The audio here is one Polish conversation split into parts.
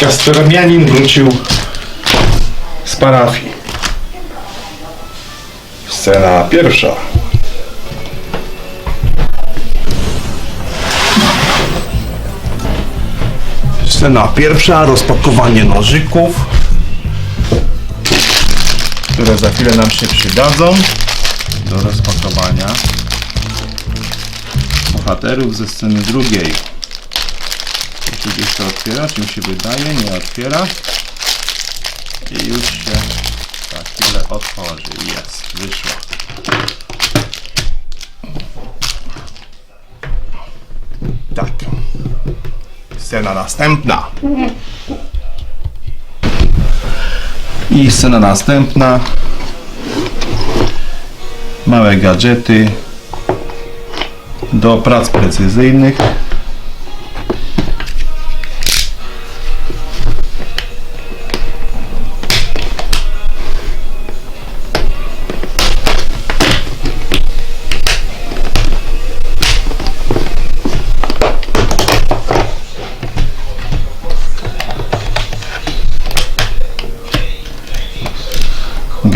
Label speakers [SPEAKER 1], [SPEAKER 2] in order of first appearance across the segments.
[SPEAKER 1] Kastoramianin wrócił z parafii. Scena pierwsza. Scena pierwsza, rozpakowanie nożyków, które za chwilę nam się przydadzą do rozpakowania bohaterów ze sceny drugiej. Tu gdzieś otwiera, czym się wydaje, nie otwiera. I już się za chwilę otworzy. Jest, wyszło. Tak. Scena następna. I scena następna. Małe gadżety do prac precyzyjnych.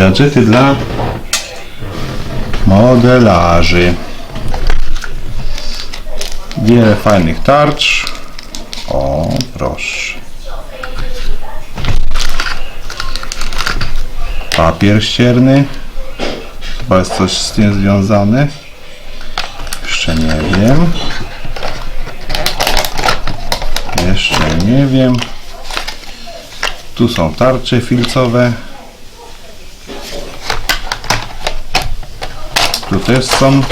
[SPEAKER 1] Gadżety dla modelarzy. Wiele fajnych tarcz. O, proszę. Papier ścierny. Chyba jest coś z tym związane. Jeszcze nie wiem. Jeszcze nie wiem. Tu są tarcze filcowe. Tu też są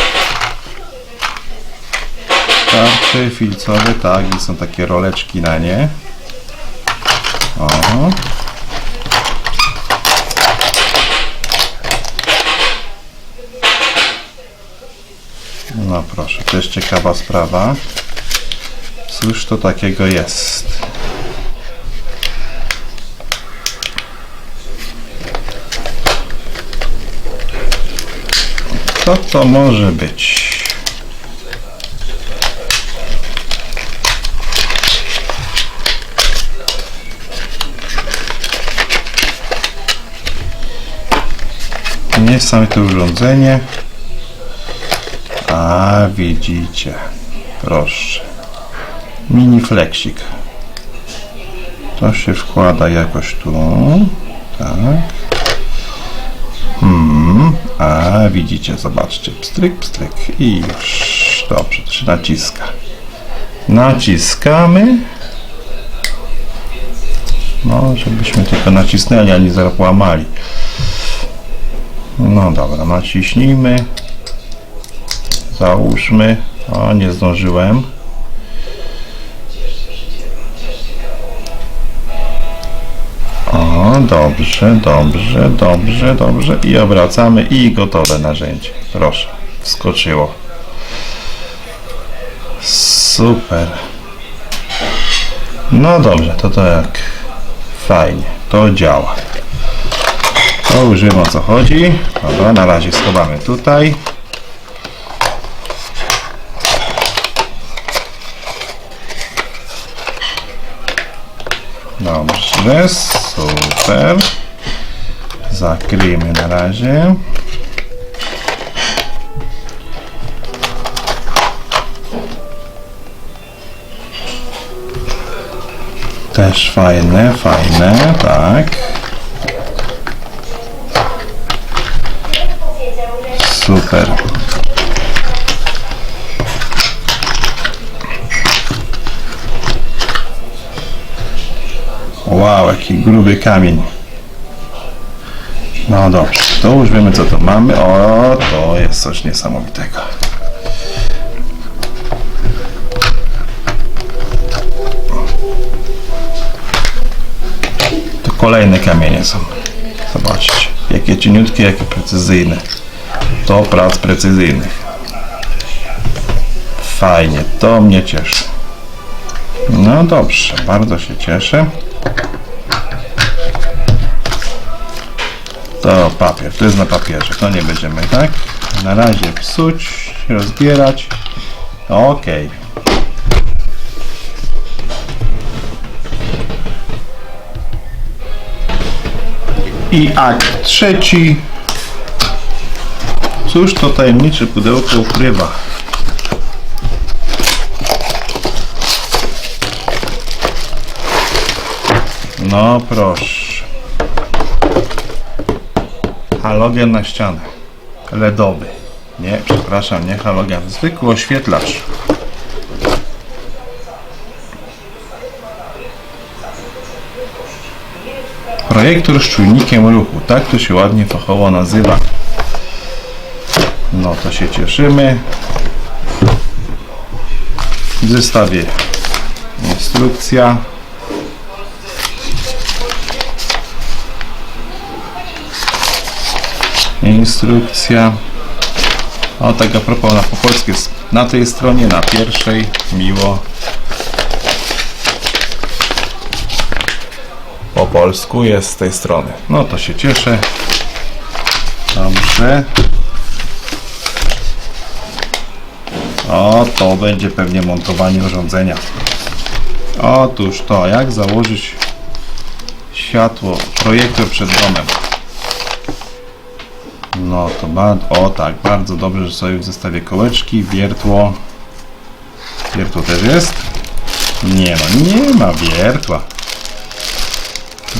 [SPEAKER 1] tarcze filcowe, tak, i są takie roleczki na nie. O. No proszę, też ciekawa sprawa. Cóż to takiego jest? Co to może być? To urządzenie. A widzicie. Proszę. Mini fleksik. To się wkłada jakoś tu. Tak. A widzicie, zobaczcie. Pstryk, pstryk. I już. Dobrze, to się naciska. Naciskamy. No, żebyśmy tylko nacisnęli, a nie zapłamali. No dobra, naciśnijmy. Załóżmy. O, nie zdążyłem. O, dobrze, dobrze, dobrze, dobrze. I obracamy i gotowe narzędzie. Proszę, wskoczyło. Super. No dobrze, to to jak fajnie. To działa. To już wiem o co chodzi. Dobra, na razie schowamy tutaj. Dobrze, super. Zakryjmy na razie. Też fajne, fajne, tak. Super. Wow, jaki gruby kamień. No dobrze, to już wiemy co to mamy. O, to jest coś niesamowitego. To kolejne kamienie są. Zobaczcie, jakie cieniutkie, jakie precyzyjne. To prac precyzyjnych. Fajnie, to mnie cieszy. No dobrze, bardzo się cieszę. To papier, to jest na papierze, to nie będziemy, tak? Na razie psuć, rozbierać. Ok. I akt trzeci. Cóż to tajemnicze pudełko ukrywa? No proszę. Halogen na ścianę. LEDowy. Nie, przepraszam, nie halogen. Zwykły oświetlacz. Projektor z czujnikiem ruchu. Tak to się ładnie fachowo nazywa. No to się cieszymy. W zestawie instrukcja. Instrukcja. O tak a propos na po polsku jest na tej stronie, na pierwszej. Miło. Po polsku jest z tej strony. No to się cieszę. Dobrze. O, to będzie pewnie montowanie urządzenia. Otóż to, jak założyć światło, projektor przed domem. No to o tak, bardzo dobrze, że sobie w zestawie kołeczki, wiertło. Wiertło też jest? Nie no, nie ma wiertła.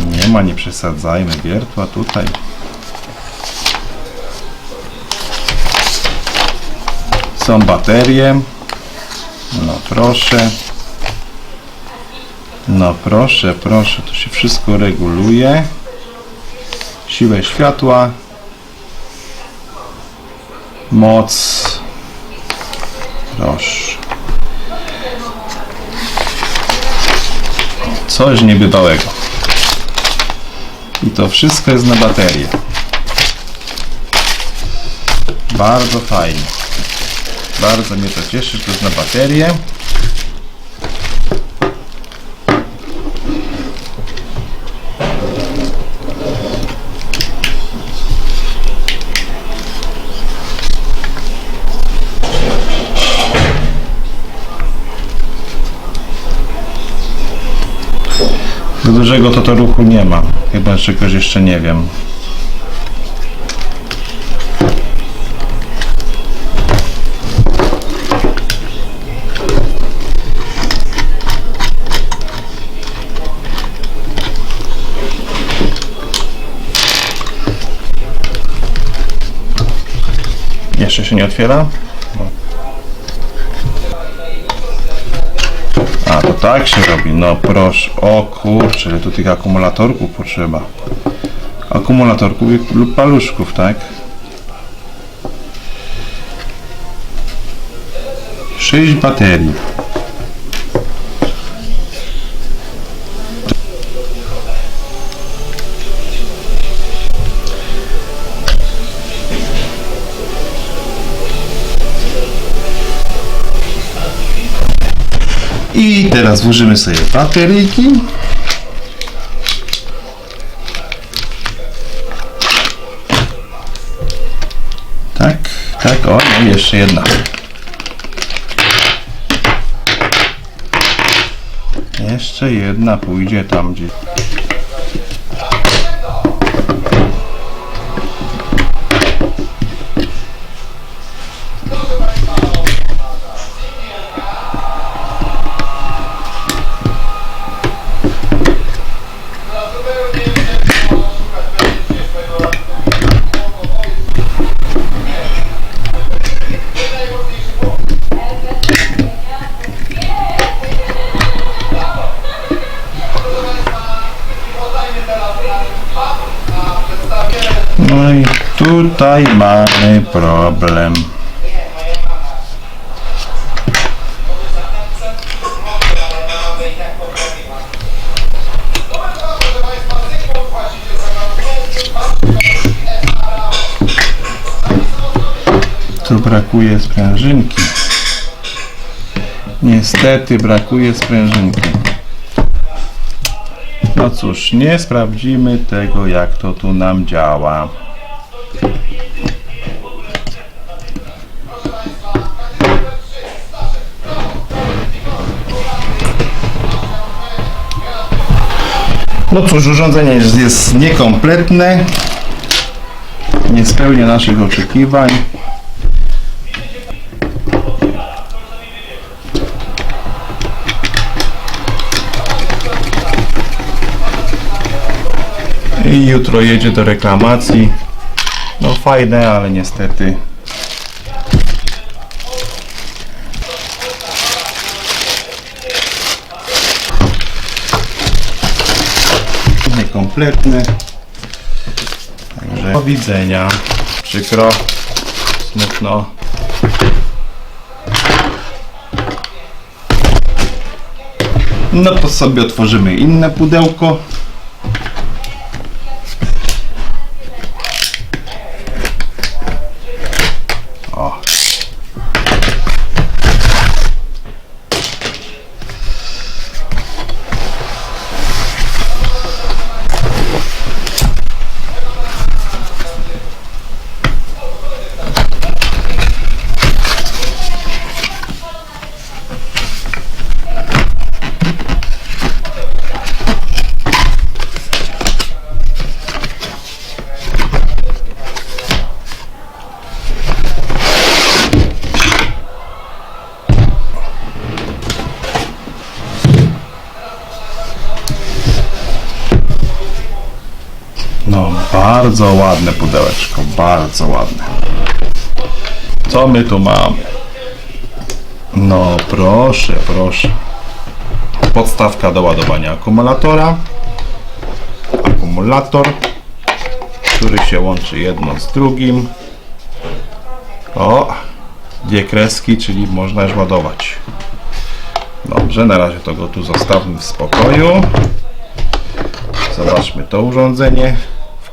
[SPEAKER 1] Nie ma, nie przesadzajmy wiertła tutaj. Są baterie. No proszę. No proszę, proszę, to się wszystko reguluje. Siłę światła. Moc. Proszę. Coś niebywałego. I to wszystko jest na baterię. Bardzo fajnie. Bardzo mnie to cieszy, że to jest na baterię. Do dużego to to ruchu nie ma. Chyba czegoś jeszcze nie wiem. Jeszcze się nie otwiera? To tak się robi. No proszę. O kurczę, ile tu tych akumulatorków potrzeba. Akumulatorków lub paluszków, tak? Sześć baterii. I teraz włożymy sobie bateryjki. Tak, tak, o, no jeszcze jedna. Jeszcze jedna pójdzie tam gdzie. Tutaj mamy problem. Tu brakuje sprężynki. Niestety brakuje sprężynki. No cóż, nie sprawdzimy tego, jak to tu nam działa. No cóż, urządzenie jest, niekompletne. Nie spełnia naszych oczekiwań. I jutro jedzie do reklamacji. No fajne, ale niestety niekompletny. Także do widzenia. Przykro, smutno. No to sobie otworzymy inne pudełko. Bardzo ładne pudełeczko, bardzo ładne. Co my tu mamy? No, proszę, proszę. Podstawka do ładowania akumulatora. Akumulator, który się łączy jedno z drugim. O, dwie kreski, czyli można już ładować. Dobrze, na razie to go tu zostawmy w spokoju. Zobaczmy to urządzenie.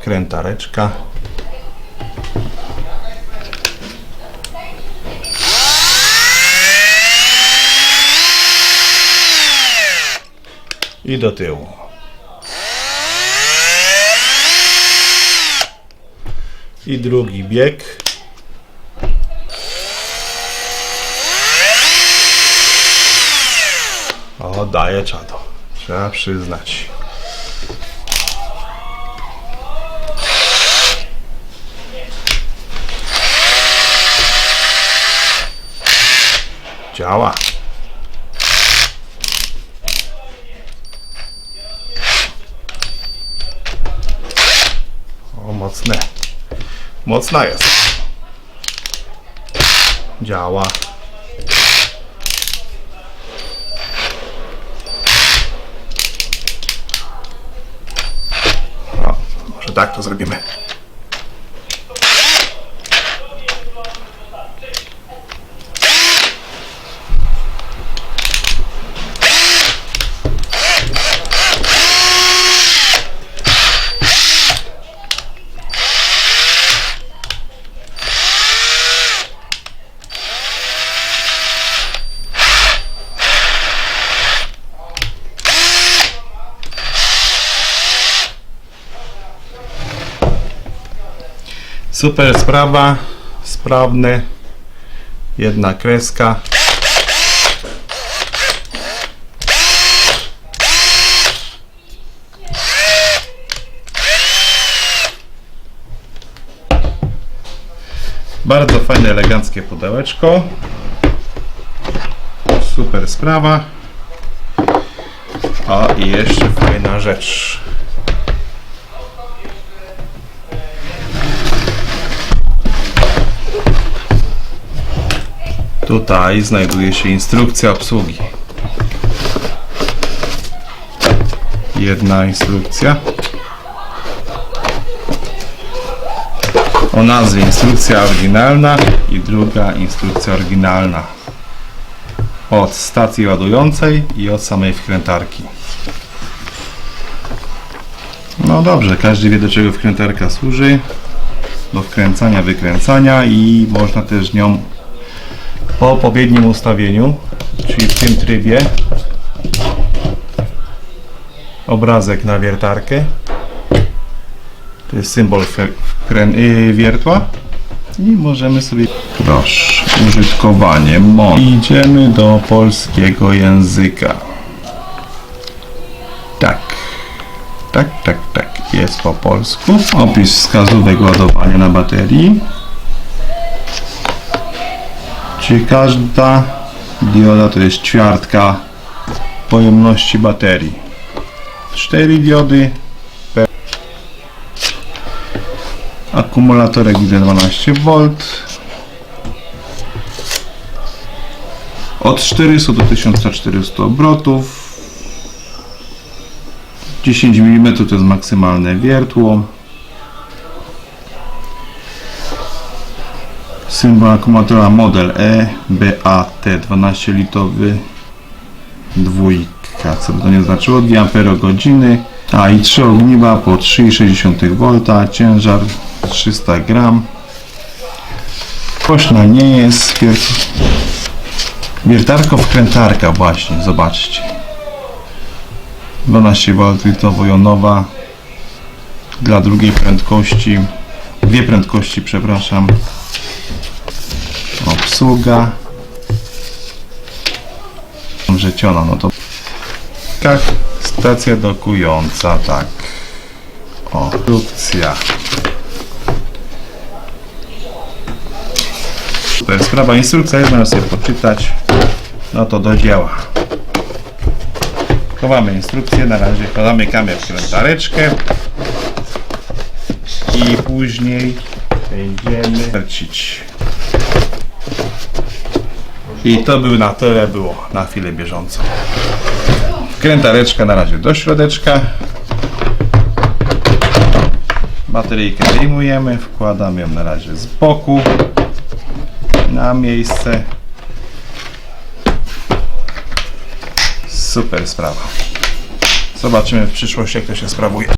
[SPEAKER 1] Wkrętareczka. I do tyłu. I drugi bieg. O, daje czado. Trzeba przyznać. Działa. O, mocne. Mocna jest. Działa. O, może tak to zrobimy. Super sprawa, sprawne, jedna kreska. Bardzo fajne, eleganckie pudełeczko. Super sprawa. O i jeszcze fajna rzecz. Tutaj znajduje się instrukcja obsługi. Jedna instrukcja. O nazwie instrukcja oryginalna i druga instrukcja oryginalna. Od stacji ładującej i od samej wkrętarki. No dobrze, każdy wie do czego wkrętarka służy. Do wkręcania, wykręcania i można też nią po odpowiednim ustawieniu, czyli w tym trybie obrazek na wiertarkę to jest symbol yy, wiertła i możemy sobie proszę, użytkowanie mo. idziemy do polskiego języka tak tak, tak, tak. Jest po polsku. Opis wskazówek ładowania na baterii. Czyli każda dioda to jest ćwiartka pojemności baterii. Cztery diody. Pe- Akumulatorek idzie 12V. Od 400 do 1400 obrotów. 10 mm to jest maksymalne wiertło. Symbol akumulatora model E BAT 12 litowy dwójka, co by to nie znaczyło, 2 amperogodziny, a i 3 ogniwa po 3,6 V, ciężar 300 gram. Kośna nie jest, wier- wiertarko wkrętarka właśnie, zobaczcie. 12 V litowo-jonowa dla drugiej prędkości, dwie prędkości, przepraszam. Obsługa. Wrzeciona, no to tak, stacja dokująca, tak. O, produkcja. Super sprawa, instrukcja jest, można sobie poczytać. No to do dzieła. Chowamy instrukcję, na razie zamykamy wkrętareczkę i później będziemy kręcić. I to by na tyle było na chwilę bieżącą. Krętareczka na razie do środeczka. Bateryjkę wyjmujemy, wkładamy ją na razie z boku na miejsce. Super sprawa. Zobaczymy w przyszłości jak to się sprawuje.